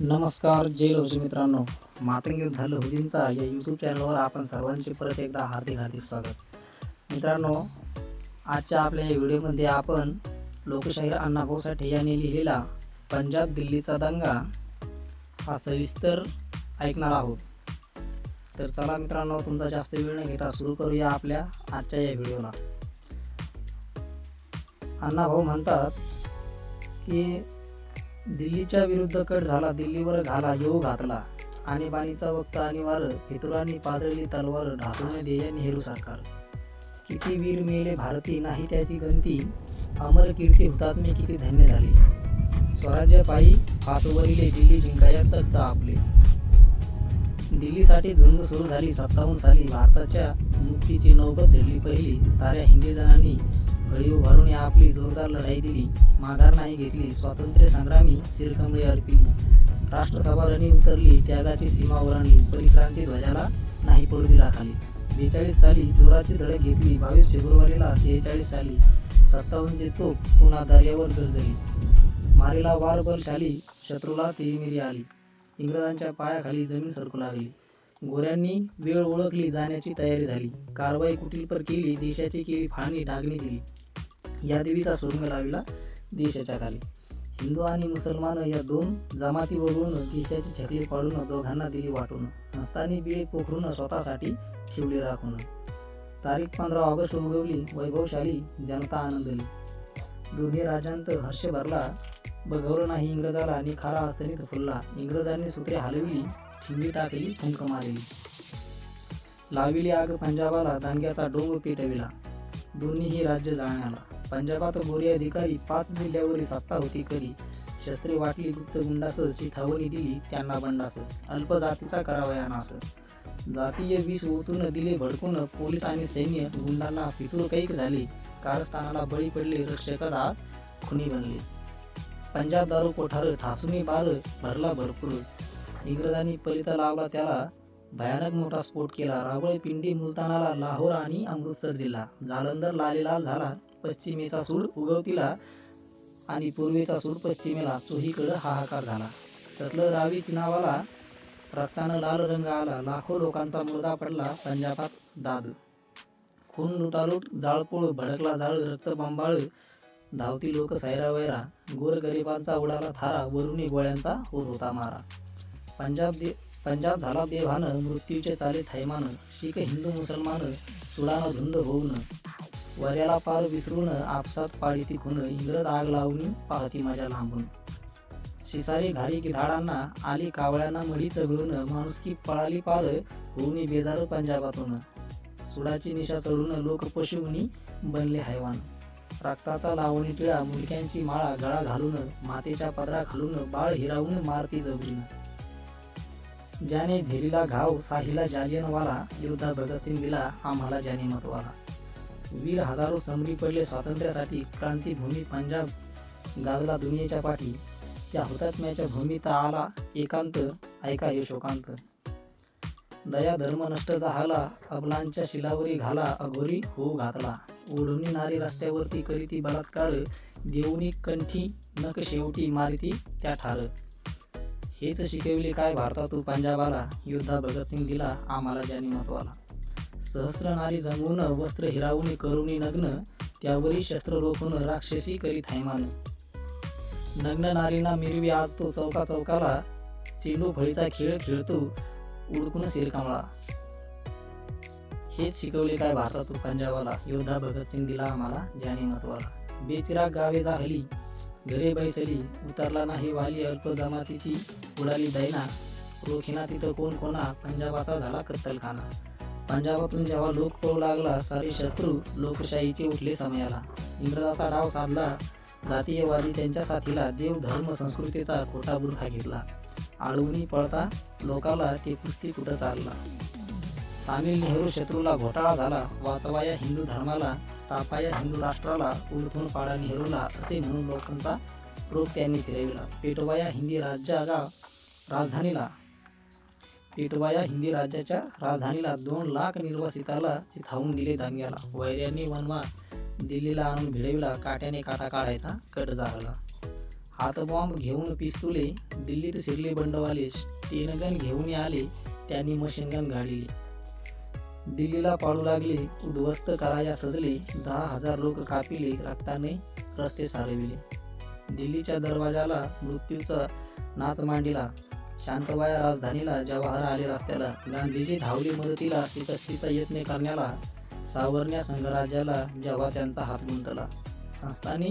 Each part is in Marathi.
नमस्कार जय लवजी मित्रांनो. मातंग युद्ध लहुजींचा या यूट्यूब चॅनलवर आपण सर्वांचे परत एकदा हार्दिक हार्दिक स्वागत. मित्रांनो आजच्या आपल्या या व्हिडिओमध्ये आपण लोकशाहीर अण्णाभाऊ साठे यांनी लिहिलेला पंजाब दिल्लीचा दंगा हा सविस्तर ऐकणार आहोत. तर चला मित्रांनो तुमचा जास्त वेळ न घेता सुरू करूया आपल्या आजच्या या व्हिडिओला अण्णाभाऊ म्हणतात की दिल्लीच्या विरुद्ध कट झाला दिल्लीवर घाला येऊ घातला. आणीबाणीचा वक्त अनिवार फितुरांनी पाजळली तलवार ढासून देय नेहरू सरकार. किती वीर मेले भारती नाही त्याची गंती. अमर कीर्ती हुतात्मे किती धन्य झाले. स्वराज्य पायी हातवरिले दिल्ली जिंकाया तख्त आपले. दिल्लीसाठी झुंज सुरू झाली सत्तावन्न साली भारताच्या मुक्तीची नौबत धरली पहिली. साऱ्या हिंदी जणांनी फळी उभारून या आपली जोरदार लढाई दिली. माघार नाही घेतली. स्वातंत्र्य संग्रामी शिरकमळी अर्पिली. राष्ट्रसभा रणी उतरली. त्यागाची सीमा ओलांडली. परिक्रांती ध्वजाला नाही पडू दिला खाली. बेचाळीस साली जोराची धडक घेतली. बावीस फेब्रुवारीला सेहेचाळीस साली सत्तावन्नचे तोप पुन्हा दर्यावर गरजली. मारीला वार बलशाली शत्रूला तिरमिरी आली. इंग्रजांच्या पायाखाली जमीन सरकू लागली. घोऱ्यांनी वेळ ओळखली जाण्याची तयारी झाली. कारवाई कुटीलपर केली देशाची केली फाळणी डागणी दिली. या देवीचा सुरुंग लावला देशाच्या खाली. हिंदू आणि मुसलमान या दोन जमाती वगळून देशाची छकली पाडून दोघांना दिली वाटून. संस्थांनी बिळे पोखरून स्वतःसाठी शिवली राखून. तारीख पंधरा ऑगस्ट उगवली. वैभवशाली जनता आनंदली दोन्ही राजांत हर्ष भरला. बघवलं नाही इंग्रजाला निखारा असताना फुलला. इंग्रजांनी सूत्रे हलविली. ठिंगी टाकली फुंक मारली लाविली आग पंजाबाला दांग्याचा डोंग पेटविला. दोन्हीही राज्य जाळण्याला. पंजाबात गोरी अधिकारी पाच जिल्ह्यावरील सत्ता होती कधी. शस्त्रे वाटली गुप्त गुंडास चिथावणी दिली त्यांना बंडास अल्प जातीचा करावयाना जातीय विष ओतून दिले भडकून पोलीस आणि सैन्य गुंडांना फितूर कैक झाले. कारस्थानाला बळी पडले रक्षक आज खुनी बनले. पंजाब दारू कोठार ठासुनी बार भरला भरपूर. इंग्रजांनी पलिता लावला त्याला. भयानक मोठा स्फोट केला. रावळ पिंडी मुलतानाला लाहोर आणि अमृतसर जिल्हा. जालंधर लालेलाल झाला. पश्चिमेचा सूड उगवतीला आणि पूर्वेचा सूड पश्चिमेला. चोहीकडं हाहाकार झाला. सतल रावी चिनावाला रक्तानं लाल रंग आला. लाखो लोकांचा मुर्दा पडला. पंजाबात दाद. खून लुटालूट जाळपोळ भडकला जाळ रक्त बंबाळ धावती लोक सैरा वैरा गोर गरिबांचा उडाला थारा. वरुणी गोळ्यांचा होत होता मारा. पंजाब दे पंजाब झाला देवान मृत्यूचे चाले थैमान शीख हिंदू मुसलमान सुडानं धुंद होऊन. वर्याला पार विसरून आपसात पाळीती खून इंग्रज आग लावणी पाहती माझ्या लांबून. शिसारी घारी गिधाडांना आली कावळ्यांना मडी चगळून माणुसकी पळाली पार होऊन बेजार पंजाबातून. सुडाची निशा चढून लोक पशुनी बनले हैवान. रक्ताचा लावणी टिळा मुलक्यांची माळा गळा घालून मातेच्या पदरा खालून बाळ हिरावून मारती जगून ज्याने झेरीला घाव साहिला जालियनवाला योद्धा भगतसिंग दिला आम्हाला ज्याने मतवाला. वीर हजारो समरी पडले स्वातंत्र्यासाठी क्रांतीभूमी पंजाब गाजला दुनियेच्या पाठी. त्या हुतात्म्याच्या भूमीत आला एकांत ऐका हे शोकांत. दया धर्म नष्ट झाला अबलांच्या शिलावरी घाला अघोरी होऊ घातला. ओढणी नारी रस्त्यावरती करीती बलात्कार देऊनी कंठी नक शेवटी मारिती त्या ठार. हेच शिकवले काय भारतातून पंजाबाला? योद्धा भगतसिंग दिला आम्हाला ज्याने महत्वाला. सहस्र नारी जमवून वस्त्र हिरावून करुणी नग्न त्यावरी शस्त्र रोखून राक्षसी करीत हैमान नग्न नारींना मिरवी आज तो चौका चौकाला चेंडू फळीचा खेळ खेळतो उडकून शिरकामळा हेच शिकवले काय भारतातून पंजाबाला? योद्धा भगतसिंग दिला आम्हाला ज्याने महत्वाला. बेचिराग गावे जाहली घरे बैसली उतरला नाही वाली अल्प जमातीची उडाली दैना. रोखिना तिथं कोण कोणा पंजाबाचा झाला कत्तलखाना. पंजाबातून जेव्हा लोक पळू लागला सारे शत्रू लोकशाहीचे उठले समयाला. इंग्रजाचा डाव साधला जातीयवादी त्यांच्या साथीला देव धर्म संस्कृतीचा खोटा बुरखा घेतला. आळवणी पळता लोकाला ते कुस्ती कुठं चालला? सामील नेहरू शत्रूला घोटाळा झाला वाचवाया हिंदू धर्माला तापाया हिंदू राष्ट्राला उलथून पाडा नेहरूला असे म्हणून लोकांचा रोग त्यांनी फिरविला. पेटवाया हिंदी राज्याला राजधानीला. पेटवाया हिंदी राज्याच्या राजधानीला दोन लाख निर्वासिताला चिथावून दिले दांग्याला. वैर्यांनी वनवास दिल्लीला आणून भिडविला. काट्याने काटा काढायचा कट झाला. हातबॉम्ब घेऊन पिस्तुले दिल्लीत शिरले बंडवाले. स्टेनगन घेऊन आले. त्यांनी मशीनगन गाडले. दिल्लीला पाळू लागले. उद्ध्वस्त कराया सजले. दहा हजार लोक कापिले. रक्ताने रस्ते सारविले. दिल्लीच्या दरवाजाला मृत्यूचा नाच मांडीला. शांतवाया राजधानीला जवाहर आले रस्त्याला. गांधीजी धावली मदतीला. तिचा यत्न करण्याला सावरण्या संघराज्याला जेव्हा त्यांचा हात गुंतला. संस्थानी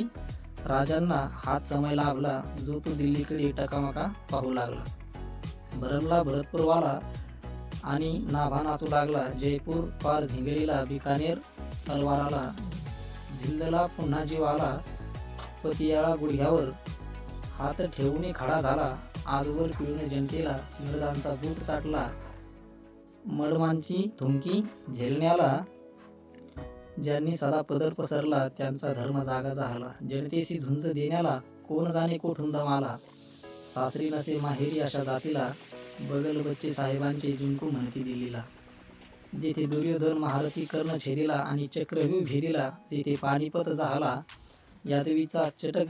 राजांना हात समय लाभला. जो तो दिल्लीकडे टकामका पाहू लागला. भरमला भरतपूरवाला आणि नाभा नाचू लागला जयपूर पार झिंगरीला बिकानेर तलवाराला. झिंदला पुन्हा जीव आला. पतियाळा गुडघ्यावर हात ठेवून खडा झाला. आजवर पिळून जनतेला इंग्रजांचा बूट चाटला. मडमांची थुंकी झेलण्याला ज्यांनी सदा पदर पसरला त्यांचा धर्म जागा झाला. जनतेशी झुंज देण्याला कोण जाणे कोठून दमाला? सासरी नसे माहेरी अशा जातीला बगल बच्चे साहेबांचे जिंकू म्हणती दिल्लीला जेथे दुर्योधन महारथी कर्ण छेदिला आणि चक्रव्यूह भेदिला तेथे पानिपत झाला. यादवीचा चटक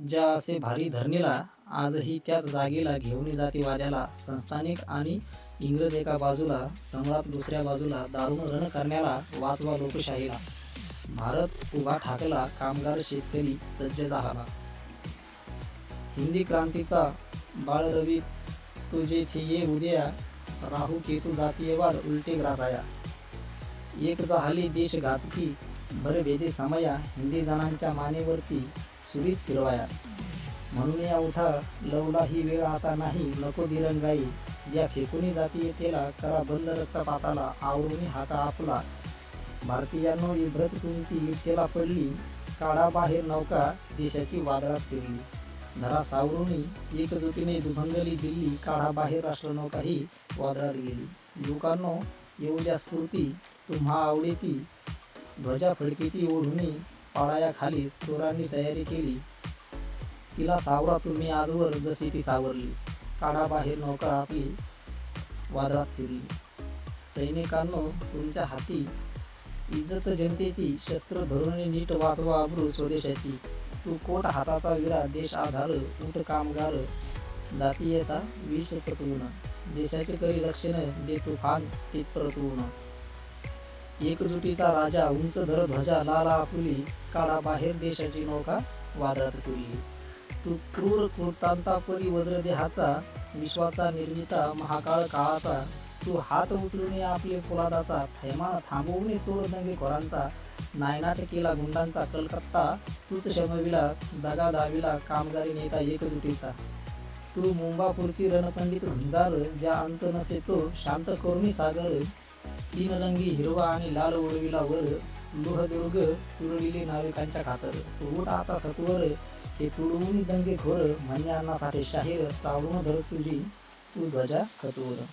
ज्या असे भारी धरणीला आजही त्याच जागेला घेऊन जाते वाद्याला. संस्थानिक आणि इंग्रज एका बाजूला सम्राट दुसऱ्या बाजूला दारुण रण करण्याला वाचवा लोकशाहीला. भारत उभा ठाकला कामगार शेतकरी सज्ज झाला. हिंदी क्रांतीचा बाळ रवी तुझे थे ये उद्या. राहू केतू जातीयवाद उलटे ग्रासाया एक झाली देश घातकी भरभेदे समया. हिंदी जणांच्या मानेवरती सुरीच फिरवाया. म्हणून या उठा लवला ही वेळ आता नाही नको दिरंगाई. ज्या फेकुनी जातीय तेला करा बंद रक्तपाताला आवरून हाता आपला. भारतीयांनो इभ्रत तुमची ईर्षेला पडली. काळाबाहेर नौका देशाची वादळात शिरली. धरा सावरुनी एकजुटीने दुभंगली दिल्ली काढा बाहेर राष्ट्रनौका ही वादळात गेली. युवकांनो येऊ द्या स्फूर्ती तुम्हा आवडीती. ध्वजा फडकीती ओढुनी पाळाया खाली चोरांनी तयारी केली. तिला सावरा तुम्ही आजवर जशी ती सावरली. काढा बाहेर नौका आपली वादळात शिरली. सैनिकांनो तुमच्या हाती इज्जत जनतेची शस्त्र धरून नीट वाचवा अब्रू स्वदेशाची. तू कोट हाताचा विरा देश आधार ऊट कामगार जातीयता विष पचवून देशाचे करी रक्षण दे तुफान ते ऊन एकजुटीचा राजा उंच धर ध्वजा लाला आपुली काळा बाहेर देशाची नौका वादळात शिरली तू क्रूर कृतांता परी वज्र देहाचा विश्वाचा निर्मिता महाकाळ काळाचा तू हात उचलून आपले पोलादाचा थैमा थांबवणे चोर दंगे खोरांचा नायनाट केला गुंडांचा कलकत्ता तूच शमविला दगा दाविला कामगारी नेता एकजुटीचा. तू मुंबापूरची रणपंडित झुंजार ज्या अंत नसे तो शांत करुणी सागर. तीन रंगी हिरवा आणि लाल ओळविला वर लोहदुर्ग चुरडिले नाविकांच्या खातर. उठ आता सत्वर हे तुडवून दंगे खोर म्हणण्यांना साठे शाहीर सावरून धर तुझी तू ध्वजा सत्वर.